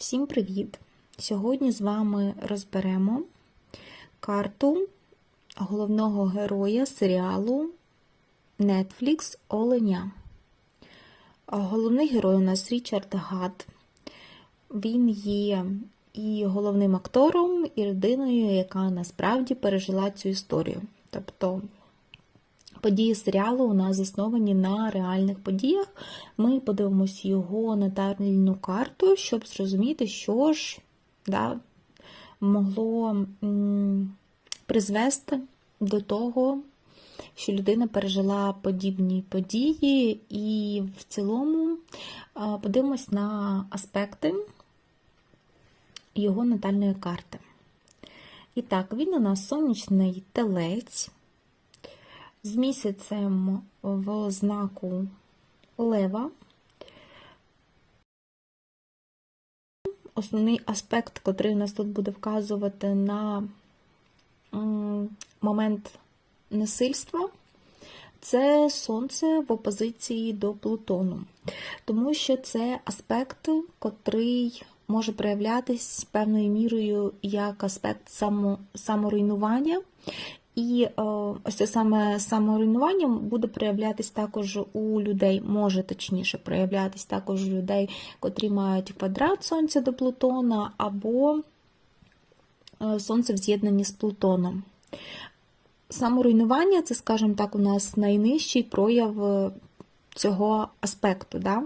Всім привіт! Сьогодні з вами розберемо карту головного героя серіалу Netflix Оленя. Головний герой у нас Річард Гат. Він є і головним актором, і людиною, яка насправді пережила цю історію. Тобто Події серіалу у нас засновані на реальних подіях. Ми подивимося його натальну карту, щоб зрозуміти, що ж да, могло призвести до того, що людина пережила подібні події, і в цілому подивимось на аспекти його натальної карти. І так, він у нас сонячний телець з місяцем в знаку Лева. Основний аспект, котрий у нас тут буде вказувати на момент насильства, це Сонце в опозиції до Плутону. Тому що це аспект, котрий може проявлятись певною мірою як аспект само, саморуйнування. І ось це саме саморуйнування буде проявлятись також у людей, може точніше проявлятись також у людей, котрі мають квадрат Сонця до Плутона, або Сонце в з'єднанні з Плутоном. Саморуйнування це, скажімо так, у нас найнижчий прояв цього аспекту. Да?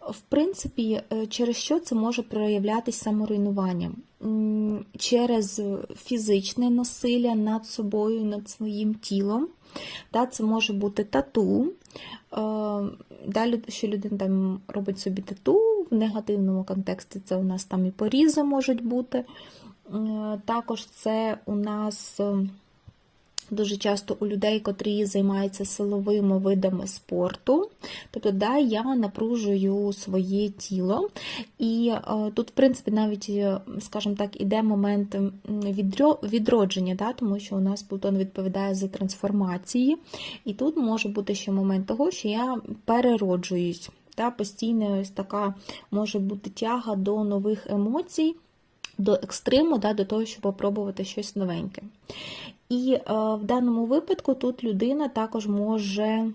В принципі, через що це може проявлятися саморуйнуванням? Через фізичне насилля над собою, над своїм тілом. Та, Це може бути тату, Далі, що людина там робить собі тату, в негативному контексті це у нас там і порізи можуть бути. Також це у нас. Дуже часто у людей, котрі займаються силовими видами спорту. Тобто, да, я напружую своє тіло. І е, тут, в принципі, навіть, скажімо так, іде момент відродження, да, тому що у нас Плутон відповідає за трансформації. І тут може бути ще момент того, що я перероджуюсь. Да, Постійно ось така може бути тяга до нових емоцій. До екстриму, да, до того, щоб попробувати щось новеньке. І е, в даному випадку тут людина також може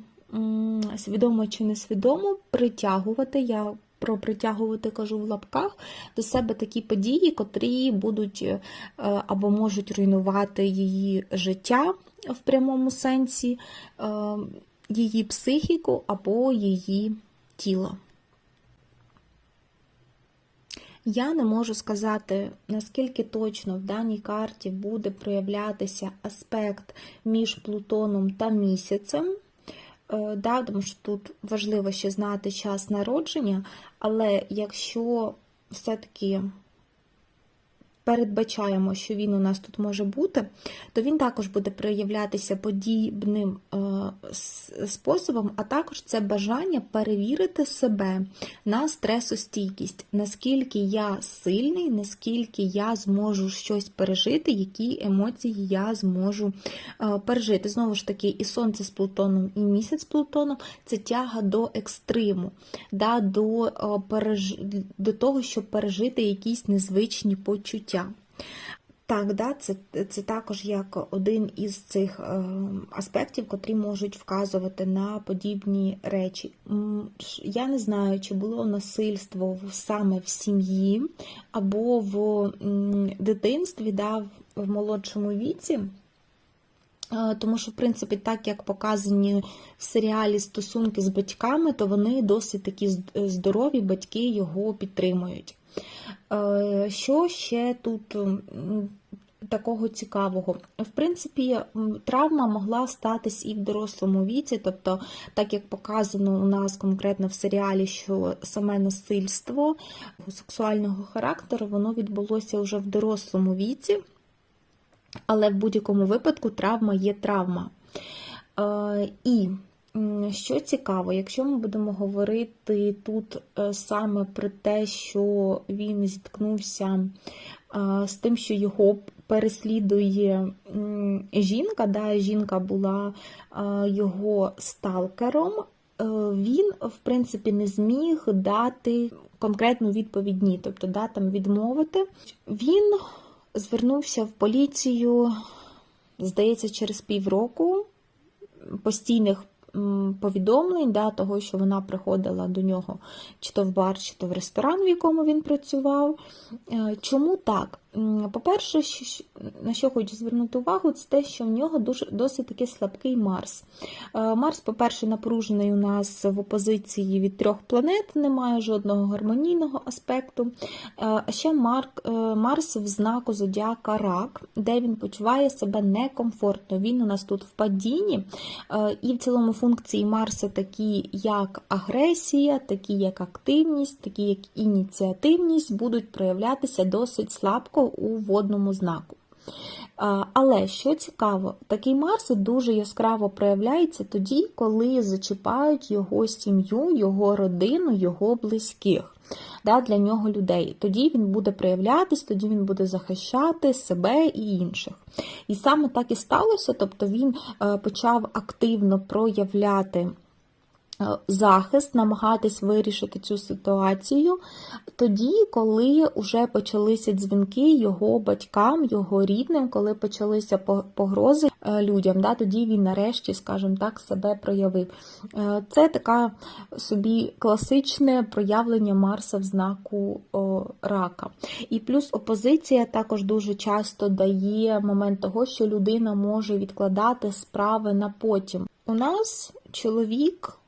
свідомо чи несвідомо притягувати. Я про притягувати кажу в лапках до себе такі події, котрі будуть е, або можуть руйнувати її життя в прямому сенсі, е, її психіку або її тіло. Я не можу сказати, наскільки точно в даній карті буде проявлятися аспект між Плутоном та місяцем. Е, да, Тому що тут важливо ще знати час народження, але якщо все-таки передбачаємо, що він у нас тут може бути, то він також буде проявлятися подібним е, способом, а також це бажання перевірити себе на стресостійкість, наскільки я сильний, наскільки я зможу щось пережити, які емоції я зможу е, пережити. Знову ж таки, і сонце з Плутоном, і місяць з Плутоном це тяга до екстриму, да, до, е, до того, щоб пережити якісь незвичні почуття життя. Так, да, це це також як один із цих е, аспектів, котрі можуть вказувати на подібні речі. Я не знаю, чи було насильство саме в сім'ї або в дитинстві, да, в молодшому віці. Е, тому що, в принципі, так як показані в серіалі стосунки з батьками, то вони досить такі здорові, батьки його підтримують. Е, що ще тут такого цікавого? В принципі, травма могла статись і в дорослому віці, тобто, так як показано у нас конкретно в серіалі, що саме насильство сексуального характеру, воно відбулося вже в дорослому віці, але в будь-якому випадку травма є травма. Е, і що цікаво, якщо ми будемо говорити тут е, саме про те, що він зіткнувся е, з тим, що його переслідує жінка, да, жінка була е, його сталкером, він, в принципі, не зміг дати конкретну відповідь ні, тобто да, там відмовити. Він звернувся в поліцію, здається, через півроку постійних повідомлень, да, того, що вона приходила до нього чи то в бар, чи то в ресторан, в якому він працював. Е, Чому так? По-перше, на що хочу звернути увагу, це те, що в нього досить таки слабкий Марс. Е, Марс, по-перше, напружений у нас в опозиції від трьох планет, немає жодного гармонійного аспекту. Е, А ще е, Марс в знаку зодіака Рак, де він почуває себе некомфортно. Він у нас тут в падінні, і в цілому функції Марса такі, як агресія, такі як активність, такі як ініціативність, будуть проявлятися досить слабко у водному знаку. Але що цікаво, такий Марс дуже яскраво проявляється тоді, коли зачіпають його сім'ю, його родину, його близьких. Да, для нього людей. Тоді він буде проявлятись, тоді він буде захищати себе і інших. І саме так і сталося, тобто він е, почав активно проявляти захист, намагатись вирішити цю ситуацію тоді, коли вже почалися дзвінки його батькам, його рідним, коли почалися погрози е, людям, да, тоді він нарешті, скажімо так, себе проявив. Е, Це така собі класичне проявлення Марса в знаку рака. І плюс опозиція також дуже часто дає момент того, що людина може відкладати справи на потім. У нас чоловік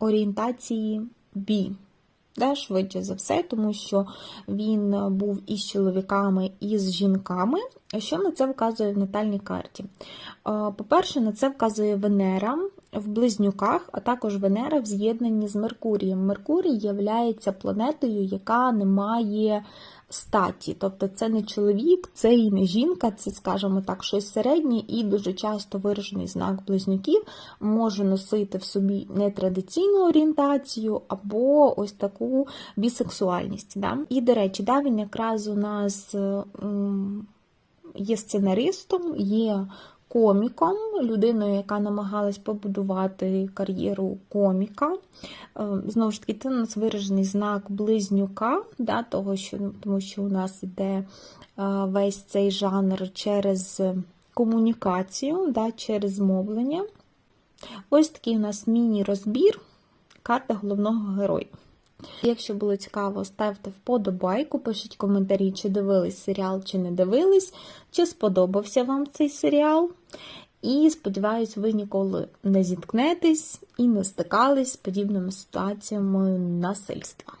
орієнтації B. Да, швидше за все, тому що він був із чоловіками, і з жінками. Що на це вказує в натальній карті? Е, По-перше, на це вказує Венера в близнюках, а також Венера в з'єднанні з Меркурієм. Меркурій є планетою, яка не має статі. Тобто це не чоловік, це і не жінка, це, скажімо так, щось середнє і дуже часто виражений знак близнюків може носити в собі нетрадиційну орієнтацію або ось таку бісексуальність. Да? І, до речі, да, він якраз у нас є сценаристом, є коміком, людиною, яка намагалась побудувати кар'єру коміка. Е, Знову ж таки, це у нас виражений знак близнюка, да, того, що, тому що у нас йде е, весь цей жанр через комунікацію, да, через мовлення. Ось такий у нас міні-розбір карти головного героя. Якщо було цікаво, ставте вподобайку, пишіть коментарі, чи дивились серіал, чи не дивились, чи сподобався вам цей серіал. І сподіваюсь, ви ніколи не зіткнетесь і не стикались з подібними ситуаціями насильства.